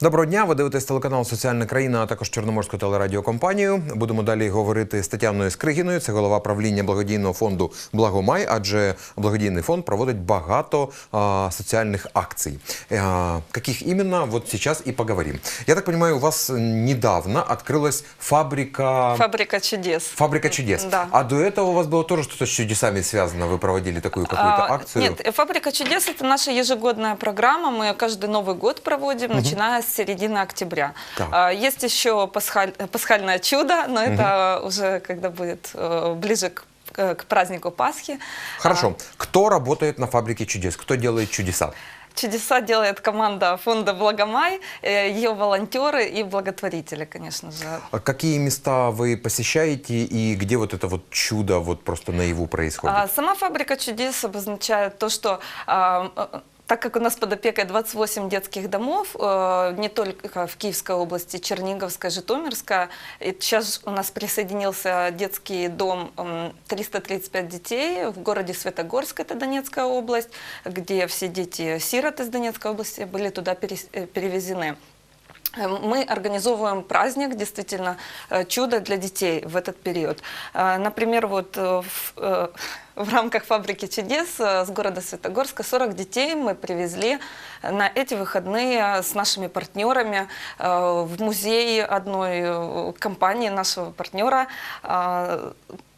Доброго дня, ви дивитесь телеканал Соціальна країна, а також Чорноморську телерадіокомпанію. Будемо далі говорити з Тетяною Скригіною, це голова правління благодійного фонду Благомай, адже благодійний фонд проводить багато а, соціальних акцій. А, каких именно, вот сейчас и поговорим. Я так понимаю, у вас недавно открылась фабрика... Фабрика чудес. Фабрика чудес. Да. А до этого у вас было тоже что-то с чудесами связано? Вы проводили такую какую-то А, акцию? Нет, э, Фабрика чудес это наша ежегодная программа. Мы каждый Новый год проводим, начиная с середины октября. Так. А, Есть еще пасхаль- пасхальное чудо, но это уже когда будет э, ближе к, к празднику Пасхи. Хорошо. Кто работает на фабрике чудес? Кто делает чудеса? Чудеса делает команда фонда Благомай, э, ее волонтеры и благотворители, конечно же. А Какие места вы посещаете и где вот это вот чудо вот просто наяву происходит? А, Сама фабрика чудес обозначает то, что а, так как у нас под опекой 28 детских домов, э, не только в Киевской области, Черниговская, Житомирская, сейчас у нас присоединился детский дом м, 335 детей в городе Светогорск, это Донецкая область, где все дети-сироты из Донецкой области были туда э, перевезены. Э, Мы организовываем праздник, действительно, чудо для детей в этот период. Например, вот в, в рамках фабрики чудес э, с города Светогорска 40 детей мы привезли на эти выходные с нашими партнерами э, в музей одной э, компании нашего партнера.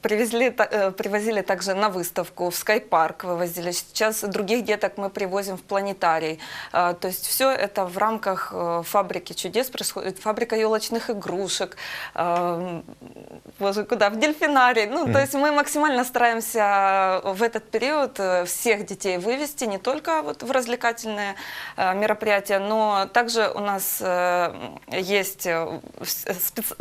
Привезли, привозили также на выставку, в скайпарк вывозили. Сейчас других деток мы привозим в планетарий. То есть все это в рамках фабрики чудес происходит. Фабрика елочных игрушек. Боже, куда? В дельфинарий. Ну, то есть мы максимально стараемся в этот период э, всех детей вывести, не только вот в развлекательные э, мероприятия, но также у нас э, есть э,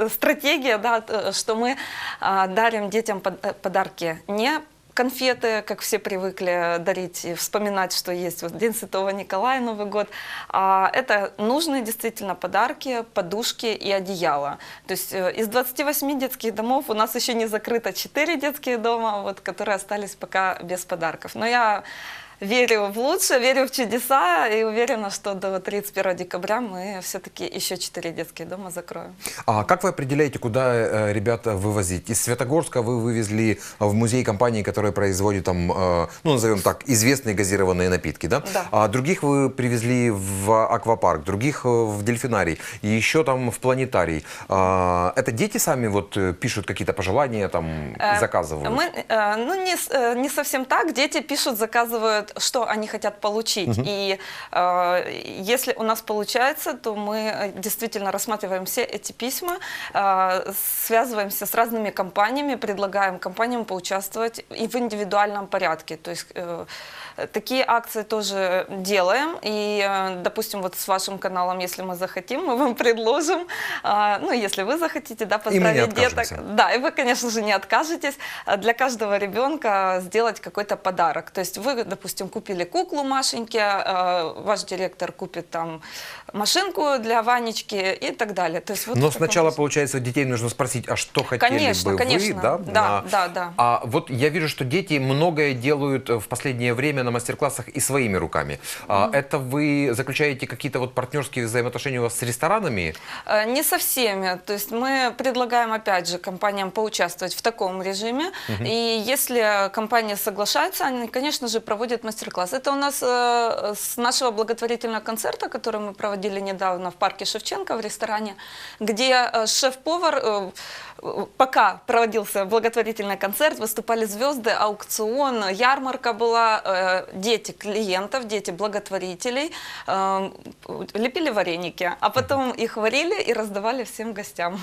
стратегия, да, что мы дарим детям под- э, подарки. Не конфеты, как все привыкли дарить и вспоминать, что есть вот День Святого Николая, Новый год. А это нужные действительно подарки, подушки и одеяло. То есть э, из 28 детских домов у нас еще не закрыто 4 детские дома, вот, которые остались пока без подарков. Но я верю в лучшее, верю в чудеса и уверена, что до 31 декабря мы все-таки еще 4 детские дома закроем. А как вы определяете, куда э, ребят вывозить? Из Светогорска вы вывезли в музей компании, которая производит там, э, ну назовем так, известные газированные напитки, да? Да. А других вы привезли в аквапарк, других э, в дельфинарий, и еще там в планетарий. А, Это дети сами вот э, пишут какие-то пожелания, там Э, заказывают? Мы, э, ну, не, э, не совсем так. Дети пишут, заказывают, что они хотят получить. И э, если у нас получается, то мы э, действительно рассматриваем все эти письма, э, связываемся с разными компаниями, предлагаем компаниям поучаствовать и в индивидуальном порядке. То есть э, такие акции тоже делаем. И, э, допустим, вот с вашим каналом, если мы захотим, мы вам предложим, э, ну, если вы захотите, да, поздравить деток. Да, и вы, конечно же, не откажетесь а, для каждого ребенка сделать какой-то подарок. То есть вы, допустим, купили куклу Машеньке, а, ваш директор купит там машинку для Ванечки и так далее. То есть вот Но сначала, роде. получается, детей нужно спросить, а что хотели Конечно, бы конечно. вы, да? Да, да, да. А вот я вижу, что дети многое делают э, в последнее время на мастер-классах и своими руками. А Это вы заключаете какие-то вот партнерские взаимоотношения у вас с ресторанами? Э, Не со всеми. То есть мы предлагаем, опять же, компаниям поучаствовать в таком режиме. И если компания соглашается, они, конечно же, проводят мастер-класс. Это у нас э, с нашего благотворительного концерта, который мы проводили недавно в парке Шевченко в ресторане, где э, шеф-повар, э, пока проводился благотворительный концерт, выступали звезды, аукцион, ярмарка была, э, дети клиентов, дети благотворителей э, лепили вареники, а потом их варили и раздавали всем гостям.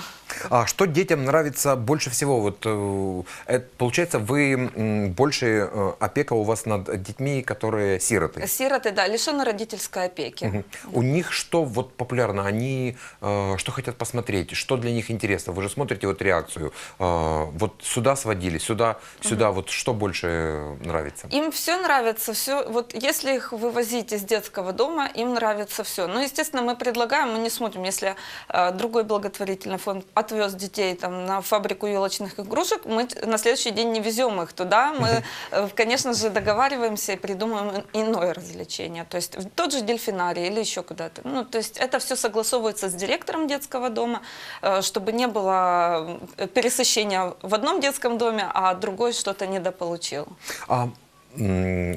А что детям нравится больше всего? Вот, э, получается, вы больше опека у вас над детьми, которые сироты. Сироты, да, лишены родительской опеки. Мгм. У них что вот популярно? Они что хотят посмотреть? Что для них интересно? Вы же смотрите вот реакцию. Э, вот сюда сводили, сюда, сюда. Вот что больше нравится? Им все нравится, все. Вот если их вывозить из детского дома, им нравится все. Ну, естественно, мы предлагаем, мы не смотрим, если э, другой благотворительный фонд отвез детей там на фабрику елочных игрушек, мы на следующий день не везем их туда. Мы, э, конечно же, договариваемся и придумаем и- иное развлечение. То есть в тот же дельфинарий или еще куда-то. Ну, то есть это все согласовывается с директором детского дома, э, чтобы не было э, пересыщения в одном детском доме, а другой что-то недополучил. А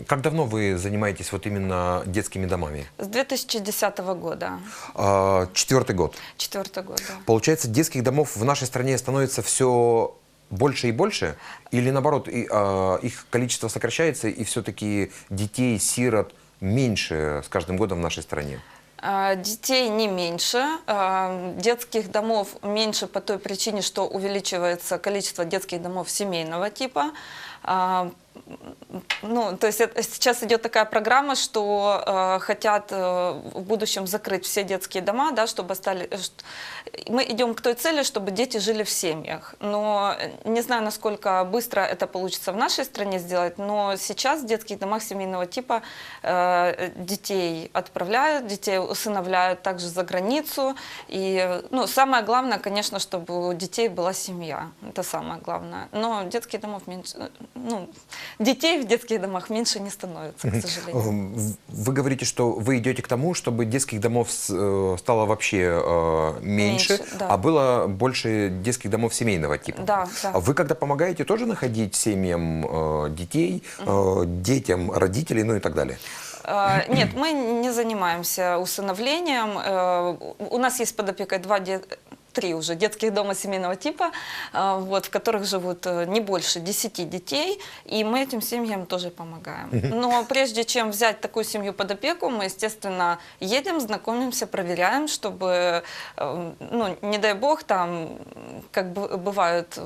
как давно вы занимаетесь вот именно детскими домами? С 2010 года, А, Четвертый год. четвертый год. да. Получается, детских домов в нашей стране становится все больше и больше? Или наоборот, и, а, их количество сокращается, и все-таки детей, сирот меньше с каждым годом в нашей стране? А, Детей не меньше, а, детских домов меньше по той причине, что увеличивается количество детских домов семейного типа. Ну, то есть сейчас идет такая программа, что э, хотят э, в будущем закрыть все детские дома, да, чтобы стали. э, Мы идем к той цели, чтобы дети жили в семьях. Но э, не знаю, насколько быстро это получится в нашей стране сделать, но сейчас в детских домах семейного типа э, детей отправляют, детей усыновляют также за границу. И ну, самое главное, конечно, чтобы у детей была семья. Это самое главное. Но детских домов меньше. э, Ну, детей в детских домах меньше не становится, к сожалению. Эм, Вы говорите, что вы идете к тому, чтобы детских домов э, стало вообще э, меньше, Меньше, да. а было больше детских домов семейного типа. Да, да. А вы когда помогаете тоже находить семьям э, детей, детям родителей, ну и так далее? Нет, мы не занимаемся усыновлением. У нас есть под опекой два де- три уже детских дома семейного типа, э, вот, в которых живут э, не больше 10 детей, и мы этим семьям тоже помогаем. Но прежде чем взять такую семью под опеку, мы, естественно, едем, знакомимся, проверяем, чтобы, э, ну, не дай бог, там, как бы бывают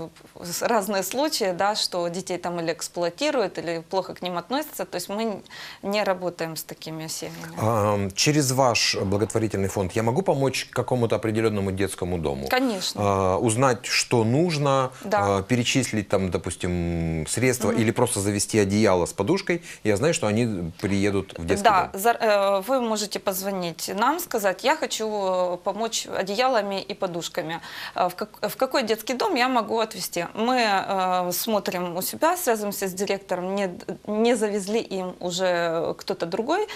разные случаи, да, что детей там или эксплуатируют, или плохо к ним относятся, то есть мы не работаем с такими семьями. А, Через ваш благотворительный фонд я могу помочь какому-то определенному детскому дому? Конечно. А, Узнать, что нужно, Да. а, перечислить там, допустим, средства или просто завести одеяло с подушкой. Я знаю, что они приедут в детский да, дом. за- э, вы можете позвонить нам, сказать, я хочу э, помочь одеялами и подушками. Э, В, как- в какой детский дом я могу отвезти? Мы э, смотрим у себя, связываемся с директором, не, не завезли им уже кто-то другой.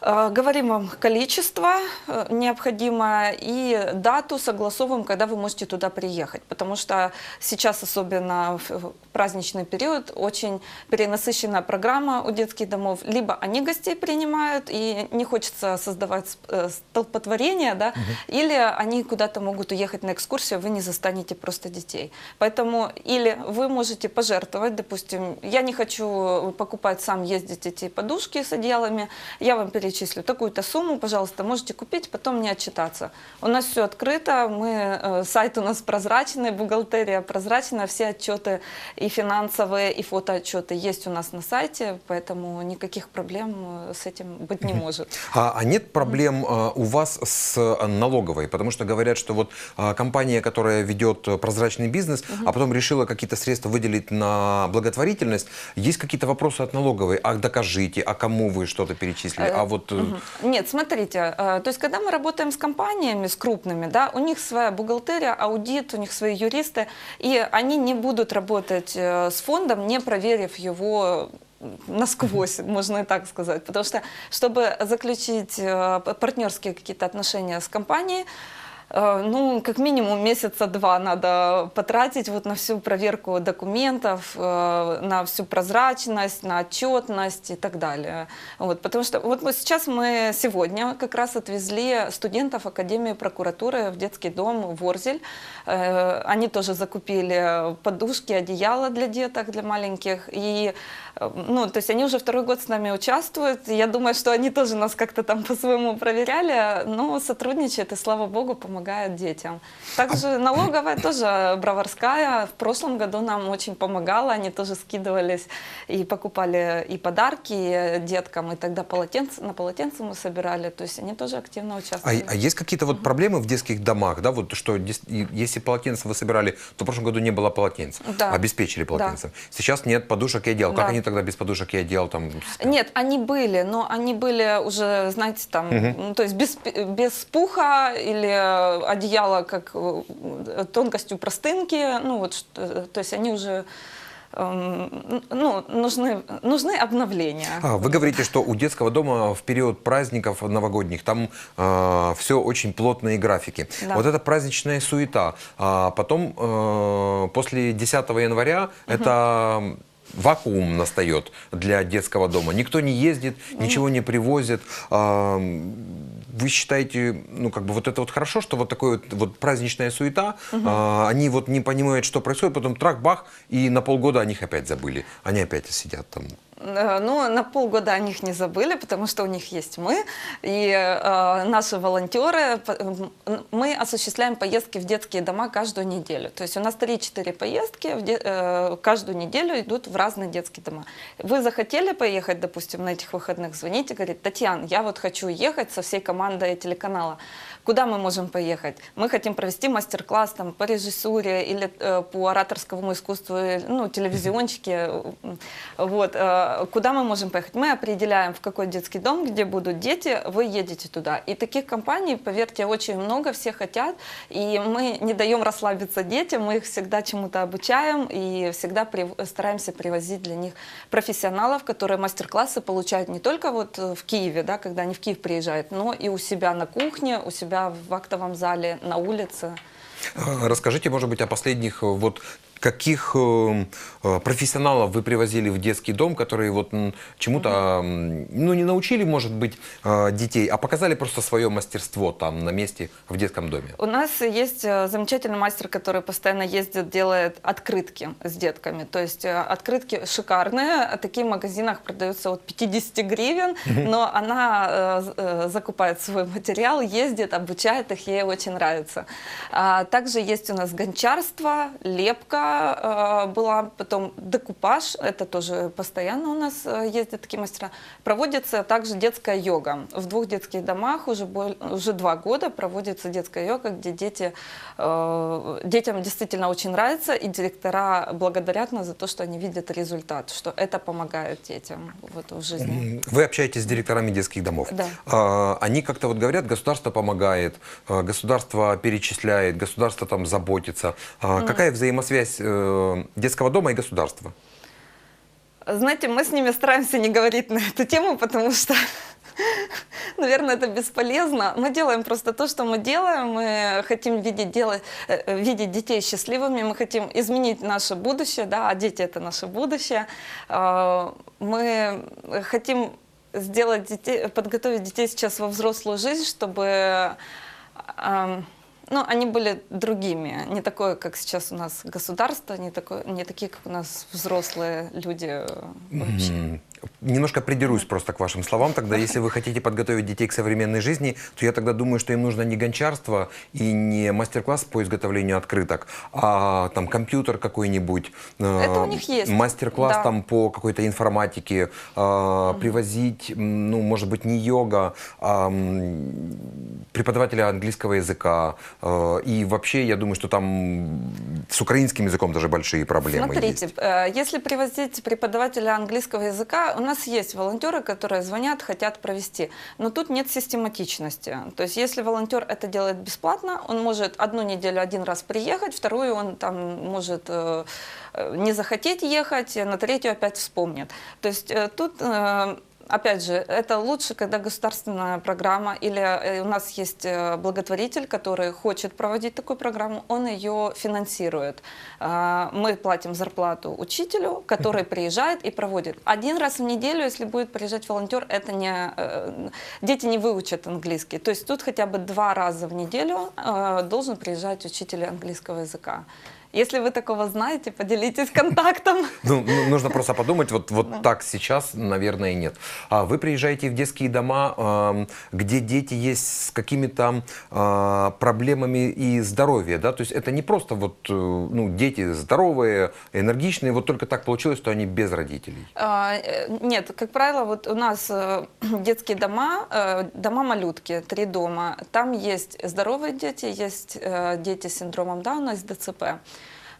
Э, Говорим вам количество э, необходимое и дату согласовываем, когда вы можете туда приехать. Потому что сейчас, особенно в праздничный период, очень перенасыщенная программа у детских домов. Либо они гостей принимают, и не хочется создавать э, столпотворение, да, или они куда-то могут уехать на экскурсию, вы не застанете просто детей. Поэтому или вы можете пожертвовать, допустим, я не хочу покупать сам, ездить эти подушки с одеялами, я вам перечислю такую-то сумму, пожалуйста, можете купить, потом не отчитаться. У нас все открыто, мы, э, сайт у нас прозрачный, бухгалтерия прозрачная, все отчеты и финансовые, и фотоотчеты есть у нас на сайте, поэтому никаких проблем э, с этим быть не может. А, а нет проблем а, у вас с налоговой? Потому что говорят, что вот а, компания, которая ведет прозрачный бизнес, а потом решила какие-то средства выделить на благотворительность, есть какие-то вопросы от налоговой? А докажите, а кому вы что-то перечислили? А вот... э, Мгм. Нет, смотрите, э, то есть когда мы работаем с компаниями, с крупными, да, у них своя бухгалтерия, аудит, у них свои юристы, и они не будут работать э, с фондом, не проверив его насквозь, можно и так сказать. Потому что, чтобы заключить э, партнерские какие-то отношения с компанией, э, ну, как минимум месяца два надо потратить вот на всю проверку документов, э, на всю прозрачность, на отчетность и так далее. Вот, потому что вот мы сейчас мы сегодня как раз отвезли студентов Академии прокуратуры в детский дом Ворзель. Э, Они тоже закупили подушки, одеяла для деток, для маленьких. И, э, ну, то есть они уже второй год с нами участвуют. Я думаю, что они тоже нас как-то там по-своему проверяли, но сотрудничают и, слава богу, помогают детям. Также налоговая тоже броварская. В прошлом году нам очень помогала. Они тоже скидывались и покупали и подарки деткам, и тогда полотенце, на полотенце мы собирали. То есть они тоже активно А, участвовали. а есть какие-то вот проблемы в детских домах, да, вот что если полотенце вы собирали, то в прошлом году не было полотенца, Да. обеспечили полотенцем. Сейчас нет подушек и одеял. Как Да. они тогда без подушек и одеял там? спят? Нет, они были, но они были уже, знаете, там, ну, то есть без, без пуха или э, одеяла как э, тонкостью простынки, ну вот, то есть они уже эм, ну, нужны, нужны обновления. А, вы говорите, что у детского дома в период праздников новогодних там все очень плотные графики. Да. Вот эта праздничная суета. А потом э, после 10 января это вакуум настает для детского дома. Никто не ездит, ничего не привозит. А, Вы считаете, ну как бы вот это вот хорошо, что вот такое вот, вот праздничная суета, а, они вот не понимают, что происходит, потом трах-бах, и на полгода о них опять забыли. Они опять сидят там. Ну, на полгода о них не забыли, потому что у них есть мы. И э, наши волонтеры, мы осуществляем поездки в детские дома каждую неделю. То есть у нас 3-4 поездки в де- э, каждую неделю идут в разные детские дома. Вы захотели поехать, допустим, на этих выходных, звоните, говорит, Татьяна, я вот хочу ехать со всей командой телеканала. Куда мы можем поехать? Мы хотим провести мастер-класс там, по режиссуре или э, по ораторскому искусству, э, ну, телевизиончики. э, Вот. э, Куда мы можем поехать? Мы определяем, в какой детский дом, где будут дети, вы едете туда. И таких компаний, поверьте, очень много, все хотят. И мы не даем расслабиться детям, мы их всегда чему-то обучаем и всегда прив- стараемся привозить для них профессионалов, которые мастер-классы получают не только вот э, в Киеве, да, когда они в Киев приезжают, но и у себя на кухне, у себя в актовом зале, на улице. А, Расскажите, может быть, о последних э, вот каких э, э, профессионалов вы привозили в детский дом, которые вот чему-то, ну, не научили, может быть, э, детей, а показали просто свое мастерство там на месте в детском доме? У нас есть э, замечательный мастер, который постоянно ездит, делает открытки с детками. То есть э, открытки шикарные, а такие в магазинах продаются от 50 гривен, но она э, э, закупает свой материал, ездит, обучает их, ей очень нравится. А Также есть у нас гончарство, лепка э, была, потом декупаж, это тоже постоянно у нас э, ездят такие мастера. Проводится также детская йога. В двух детских домах уже, боль- уже два года проводится детская йога, где дети, э, детям действительно очень нравится, и директора благодарят нас за то, что они видят результат, что это помогает детям вот, в жизни. Вы общаетесь с директорами детских домов. Да. А, Они как-то вот говорят, государство помогает, а, государство перечисляет, государство там заботится. А Какая взаимосвязь э, детского дома и государства? Знаете, мы с ними стараемся не говорить на эту тему, потому что, наверное, это бесполезно. Мы делаем просто то, что мы делаем. Мы хотим видеть, делать, э, видеть детей счастливыми, мы хотим изменить наше будущее, да, а дети это наше будущее. А, Мы хотим сделать детей, подготовить детей сейчас во взрослую жизнь, чтобы ну, они были другими, не такое, как сейчас у нас государство, не, такое, не такие, как у нас взрослые люди вообще. Немножко придерусь просто к вашим словам. Тогда, если вы хотите подготовить детей к современной жизни, то я тогда думаю, что им нужно не гончарство и не мастер-класс по изготовлению открыток, а там компьютер какой-нибудь. э, Это у них есть. Мастер-класс Да. там по какой-то информатике. э, Привозить, ну, может быть, не йога, а преподавателя английского языка. Э, И вообще, я думаю, что там с украинским языком даже большие проблемы Смотрите, есть. э, если привозить преподавателя английского языка, у нас есть волонтеры, которые звонят, хотят провести, но тут нет систематичности. То есть если волонтер это делает бесплатно, он может одну неделю один раз приехать, вторую он там может э, не захотеть ехать, на третью опять вспомнит. То есть тут Опять же, это лучше, когда государственная программа или э, у нас есть э, благотворитель, который хочет проводить такую программу, он ее финансирует. А, Мы платим зарплату учителю, который приезжает и проводит. Один раз в неделю, если будет приезжать волонтер, это не э, дети не выучат английский. То есть тут хотя бы два раза в неделю должен приезжать учитель английского языка. Если вы такого знаете, поделитесь контактом. Ну, ну, нужно просто подумать, вот, вот так сейчас, наверное, нет. А вы приезжаете в детские дома, где дети есть с какими-то а, проблемами и здоровья, да? То есть это не просто вот, э, ну, дети здоровые, энергичные, вот только так получилось, что они без родителей. А, э, Нет, как правило, вот у нас э, детские дома, дома-малютки, три дома. Там есть здоровые дети, есть дети с синдромом Дауна, с ДЦП.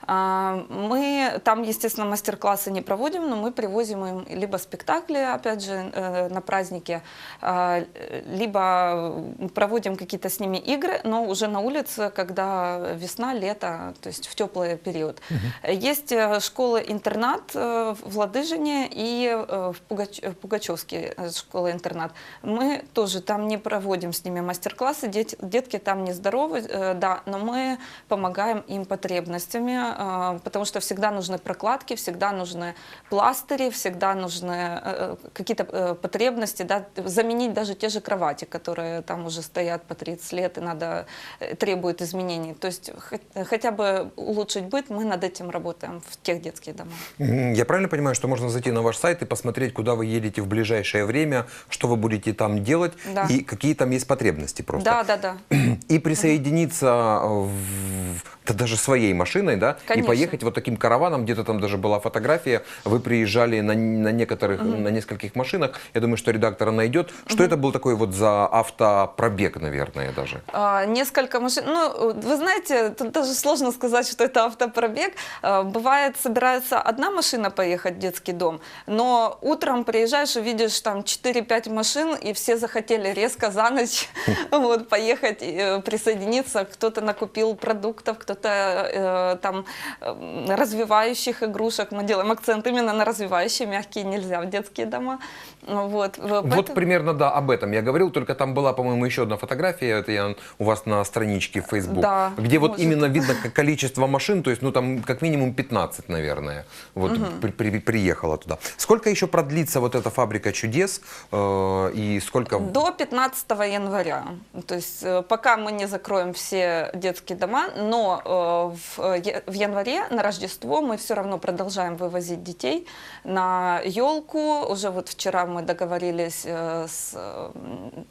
А, Мы там, естественно, мастер-классы не проводим, но мы привозим им либо спектакли, опять же, э, на праздники, а, либо проводим какие-то с ними игры, но уже на улице, когда весна, лето, то есть в теплый период. Есть э, школы-интернат э, в Ладыжине и в Пугач- Пугачевске школа-интернат. Мы тоже там не проводим с ними мастер-классы, дет- детки там не здоровы, да, но мы помогаем им потребностями, э, потому что всегда нужны прокладки, всегда нужны пластыри, всегда нужны э, какие-то э, потребности, да, заменить даже те же кровати, которые там уже стоят по 30 лет и надо, э, требуют изменений. То есть хот- хотя бы улучшить быт, мы над этим работаем в тех детских домах. Я правильно понимаю, что можно зайти на ваш сайт и посмотреть, куда вы едете в ближайшее время, что вы будете там делать Да. и какие там есть потребности просто? Да, да, да. И присоединиться в, да даже своей машиной, да, и Конечно. поехать вот таким караваном, где-то там даже была фотография, вы приезжали на, на некоторых, на нескольких машинах, я думаю, что редактора найдет. Что это был такой вот за автопробег, наверное, даже? А, Несколько машин. Ну, вы знаете, тут даже сложно сказать, что это автопробег. А, Бывает, собирается одна машина поехать в детский дом, но утром приезжаешь и видишь там 4-5 машин, и все захотели резко за ночь вот, поехать, и, э, присоединиться. Кто-то накупил продуктов, кто-то э, там э, развивающих игрушек. Мы делаем акцент именно на развивающие, мягкие нельзя в детские дома. Вот, Вот Поэтому- примерно, да, об этом я говорил, только там была, по-моему, еще одна фотография, это я у вас на страничке в Facebook, Да, где вот может. именно видно количество машин, то есть, ну, там как минимум 15, наверное, вот при- при- приехала туда. Сколько еще продлится вот эта фабрика чудес э, и сколько... До 15 января. То есть э, пока мы не закроем все детские дома, но в, э, я- в январе на Рождество мы все равно продолжаем вывозить детей на елку. Уже вот вчера мы договорились э, с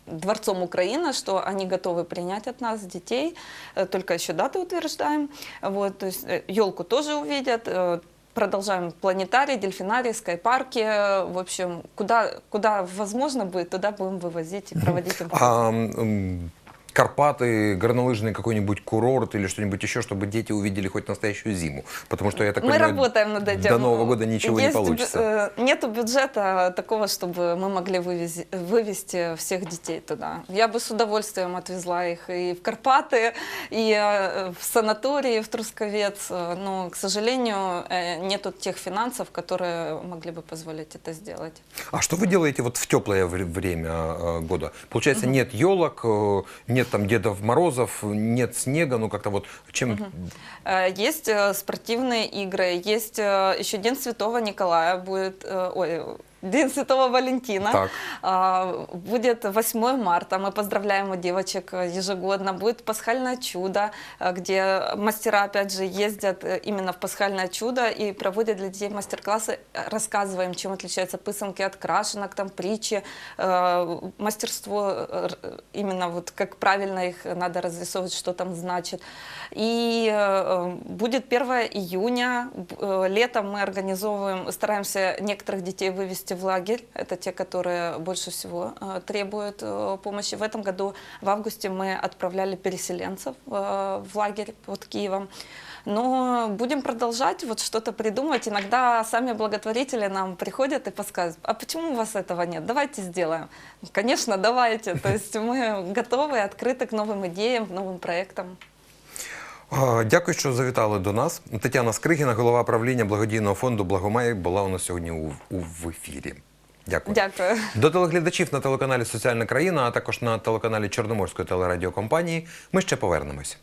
Дворцом Украины, что они готовы принять от нас детей. Э, Только еще даты утверждаем. Вот, то есть елку тоже увидят. Продолжаем планетарий, дельфинарий, скайпарки. В общем, куда, куда возможно будет, туда будем вывозить и проводить. А, Карпаты, горнолыжный какой-нибудь курорт или что-нибудь еще, чтобы дети увидели хоть настоящую зиму. Потому что, я так Мы понимаю, работаем над этим. до Нового года ничего не Есть бю- получится. э, Нету бюджета такого, чтобы мы могли вывези- вывести всех детей туда. Я бы с удовольствием отвезла их и в Карпаты, и э, в санатории, в Трусковец. Э, Но, к сожалению, нету тех финансов, которые могли бы позволить это сделать. А что вы делаете вот в теплое вре- время года? Получается, нет елок, э, нет там Дедов Морозов, нет снега, ну как-то вот чем... Э, Есть э, спортивные игры, есть э, еще День Святого Николая будет, ой, День Святого Валентина. Так. А, Будет 8 марта, мы поздравляем у девочек ежегодно. Будет пасхальное чудо, э, где мастера, опять же, ездят э, именно в пасхальное чудо и проводят для детей мастер-классы, рассказываем, чем отличаются пысанки от крашенок, там притчи, э, мастерство, именно вот как правильно их надо разрисовывать, что там значит. И э, будет 1 июня, э, летом мы организовываем, стараемся некоторых детей вывести в лагерь, это те, которые больше всего э, требуют э, помощи. В этом году в августе мы отправляли переселенцев э, в лагерь под Киевом. Но будем продолжать вот что-то придумывать. Иногда сами благотворители нам приходят и подсказывают, а почему у вас этого нет? Давайте сделаем. Конечно, давайте. То есть мы готовы, открыты к новым идеям, новым проектам. Дякую, що завітали до нас. Тетяна Скригіна, голова правління благодійного фонду Благомай, була у нас сьогодні у, у в ефірі. Дякую. Дякую. До телеглядачів на телеканалі Соціальна країна, а також на телеканалі Чорноморської телерадіокомпанії. Ми ще повернемось.